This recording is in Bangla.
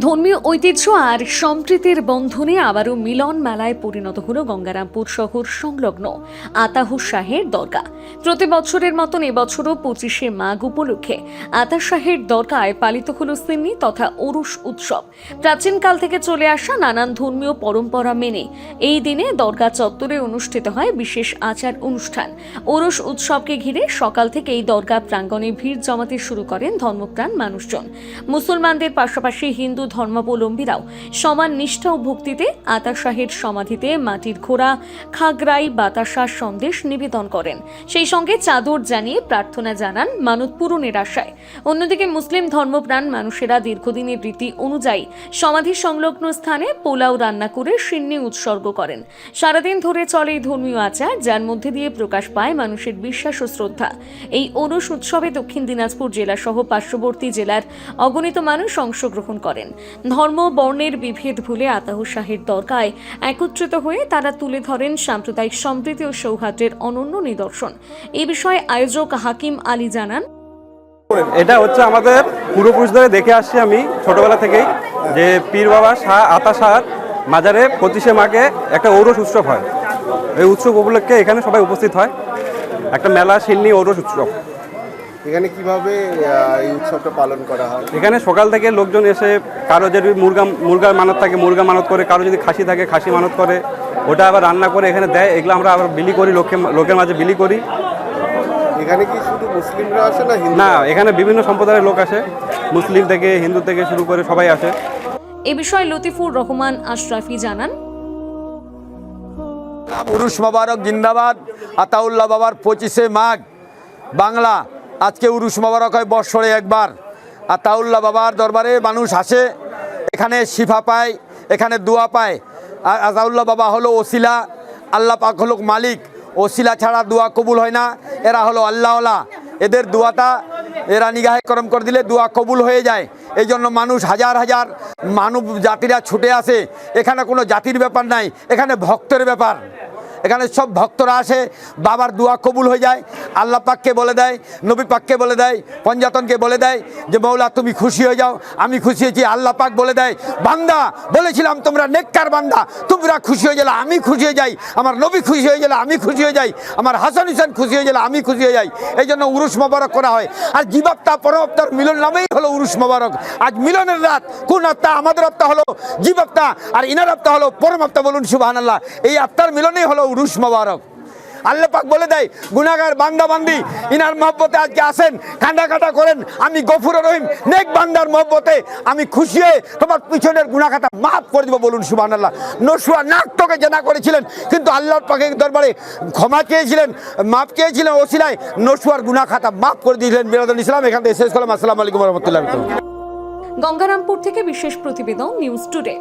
ধর্মীয় ঐতিহ্য আর সম্প্রীতির বন্ধনে আবারও মিলন মেলায় পরিণত হল গঙ্গারামপুর শহর সংলগ্ন আতাহু শাহের দরগা প্রতি বছরের মতন এবছরও পঁচিশে মাঘ উপলক্ষে আতা শাহের দরগায় পালিত হল সিন্নি তথা ওরুস উৎসব। প্রাচীনকাল থেকে চলে আসা নানান ধর্মীয় পরম্পরা মেনে এই দিনে দরগা চত্বরে অনুষ্ঠিত হয় বিশেষ আচার অনুষ্ঠান। ওরস উৎসবকে ঘিরে সকাল থেকে এই দরগা প্রাঙ্গণে ভিড় জমাতে শুরু করেন ধর্মপ্রাণ মানুষজন। মুসলমানদের পাশাপাশি হিন্দু ধর্মাবলম্বীরাও সমান নিষ্ঠা ও ভক্তিতে আতা শাহের সমাধিতে মাটির ঘোড়া, খাগড়াই বাতাসা সন্দেশ নিবেদন করেন। সেই সঙ্গে চাদর জানিয়ে প্রার্থনা জানান মানত পূরণের আশায়। অন্যদিকে মুসলিম ধর্মপ্রাণ মানুষেরা দীর্ঘদিনের রীতি অনুযায়ী সমাধি সংলগ্ন স্থানে পোলাও রান্না করে সিন্নি উৎসর্গ করেন। সারাদিন ধরে চলে এই ধর্মীয় আচার, যার মধ্যে দিয়ে প্রকাশ পায় মানুষের বিশ্বাস ও শ্রদ্ধা। এই অনুষ উৎসবে দক্ষিণ দিনাজপুর জেলা সহ পার্শ্ববর্তী জেলার অগণিত মানুষ অংশগ্রহণ করেন। ধর্ম, বর্ণের বিভেদ ভুলে আতাহ শাহের দরগায় একত্রিত হয়ে তারা তুলে ধরেন সাম্প্রদায়িক সম্প্রীতি ও সৌহার্দ্যের অনন্য নিদর্শন। এ বিষয়ে আয়োজক হাকিম আলী জানান, এটা হচ্ছে আমাদের পূর্বপুরুষ ধরে দেখে আসছি আমি ছোটবেলা থেকেই, যে পীর বাবা শাহ আতা শাহ মাজারে পঁচিশে মাকে একটা ঔরস উৎসব হয়। এই উৎসব উপলক্ষে এখানে সবাই উপস্থিত হয়। একটা মেলা শিলনি ঔরস উৎসব। এখানে কীভাবে এই উৎসবটা পালন করা হয়? এখানে সকাল থেকে লোকজন এসে কারও যদি মুরগা মুরগার মানত থাকে মুরগা মানত করে কারও যদি খাসি থাকে খাসি মানত করে ওটা আবার রান্না করে এখানে দেয় এগুলো আমরা আবার বিলি করি লোকে লোকের মাঝে বিলি করি। এখানে কি শুধু মুসলিমরা আসে না হিন্দু? না এখানে বিভিন্ন সম্প্রদায়ের লোক আসে। মুসলিম থেকে হিন্দু থেকে শুরু করে সবাই আসে। এ বিষয়ে লতিফুর রহমান আশরাফি জানান। উরুস মোবারক জিন্দাবাদ আতাউল্লাহ বাবার পঁচিশে মাঘ বাংলা। আজকে উরুস মোবারক হয় বৎসরে একবার। আতাউল্লাহ বাবার দরবারে মানুষ আসে, এখানে শিফা পায়, এখানে দোয়া পায়। আর আতাউল্লাহ বাবা হলো ওসিলা, আল্লাহ পাক হলো মালিক। ওসিলা ছাড়া দোয়া কবুল হয় না, এরা হলো আল্লাহওয়ালা। এদের দোয়াটা এরা নিগাহে করম করে দিলে দোয়া কবুল হয়ে যায়। এই জন্য মানুষ হাজার হাজার মানব জাতিরা ছুটে আসে। এখানে কোনো জাতির ব্যাপার নাই, এখানে ভক্তের ব্যাপার। এখানে সব ভক্তরা আসে, বাবার দোয়া কবুল হয়ে যায়, আল্লাহ পাককে বলে দেয়, নবী পাককে বলে দেয়, পঞ্জাতনকে বলে দেয় যে, মৌলা, তুমি খুশি হয়ে যাও, আমি খুশি হয়েছি। আল্লাহ পাক বলে দেয়, বান্দা, বলেছিলাম তোমরা নেককার বান্দা, তোমরা খুশি হয়ে গেলে আমি খুশি হয়ে যাই, আমার নবী খুশি হয়ে গেলে আমি খুশি হয়ে যাই, আমার হাসান হুসেন খুশি হয়ে গেলে আমি খুশি হয়ে যাই। এই জন্য উরুস মোবারক করা হয়। আর জীবাপ্তা পরমাপ্তার মিলন নামেই হলো উরুস মোবারক। আজ মিলনের রাত, কোন আত্মা, আমাদের আত্মা হলো জীবাপ্তা আর ইনার আত্মা হলো পরমাপ্তা বলুন আল্লাহ এই আত্মার মিলনেই হলো উরুস মোবারক। আল্লাহ পাক বলে দেয় গুনাগার বান্দা বান্দি ইনার মহব্বতে আজকে আসেন কাঁদা কাটা করেন, আমি গফুর রহিম, নেক বান্দার মহব্বতে আমি খুশি হয়ে তোমার পিছনের গুনাখাতা মাফ করে দেবো বলুন সুবাহ আল্লাহ নসুয়া নাক তোকে জেনা করেছিলেন, কিন্তু আল্লাহর পাকে দরবারে ক্ষমা চেয়েছিলেন, মাফ চেয়েছিলেন, ওসিলায় নসুয়ার গুনাখাতা মাফ করে দিয়েছিলেন বিনোদন ইসলাম। এখান থেকে শেষ করলাম। আসসালামু আলাইকুম রহমতুল্লাহ গঙ্গারামপুর থেকে বিশেষ প্রতিবেদন, নিউজ টুডে।